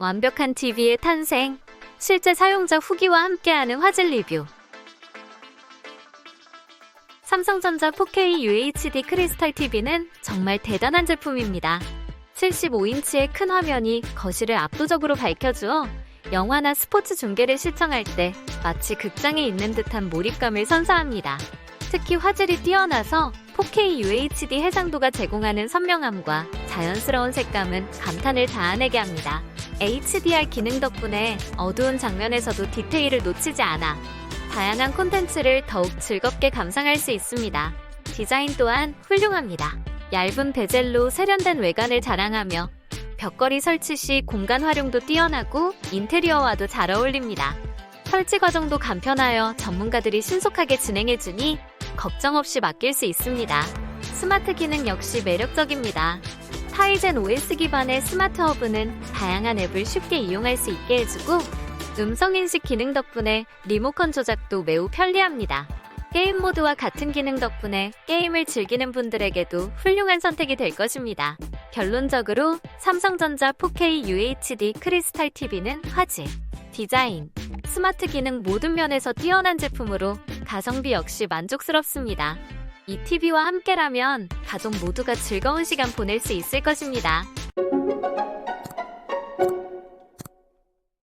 완벽한 TV의 탄생. 실제 사용자 후기와 함께하는 화질 리뷰. 삼성전자 4K UHD 크리스탈 TV는 정말 대단한 제품입니다. 75인치의 큰 화면이 거실을 압도적으로 밝혀주어 영화나 스포츠 중계를 시청할 때 마치 극장에 있는 듯한 몰입감을 선사합니다. 특히 화질이 뛰어나서 4K UHD 해상도가 제공하는 선명함과 자연스러운 색감은 감탄을 자아내게 합니다. HDR 기능 덕분에 어두운 장면에서도 디테일을 놓치지 않아 다양한 콘텐츠를 더욱 즐겁게 감상할 수 있습니다. 디자인 또한 훌륭합니다. 얇은 베젤로 세련된 외관을 자랑하며 벽걸이 설치 시 공간 활용도 뛰어나고 인테리어와도 잘 어울립니다. 설치 과정도 간편하여 전문가들이 신속하게 진행해주니 걱정 없이 맡길 수 있습니다. 스마트 기능 역시 매력적입니다. 타이젠 OS 기반의 스마트 허브는 다양한 앱을 쉽게 이용할 수 있게 해주고 음성 인식 기능 덕분에 리모컨 조작도 매우 편리합니다. 게임 모드와 같은 기능 덕분에 게임을 즐기는 분들에게도 훌륭한 선택이 될 것입니다. 결론적으로 삼성전자 4K UHD 크리스탈 TV는 화질, 디자인, 스마트 기능 모든 면에서 뛰어난 제품으로 가성비 역시 만족스럽습니다. 이 TV와 함께라면 가족 모두가 즐거운 시간 보낼 수 있을 것입니다.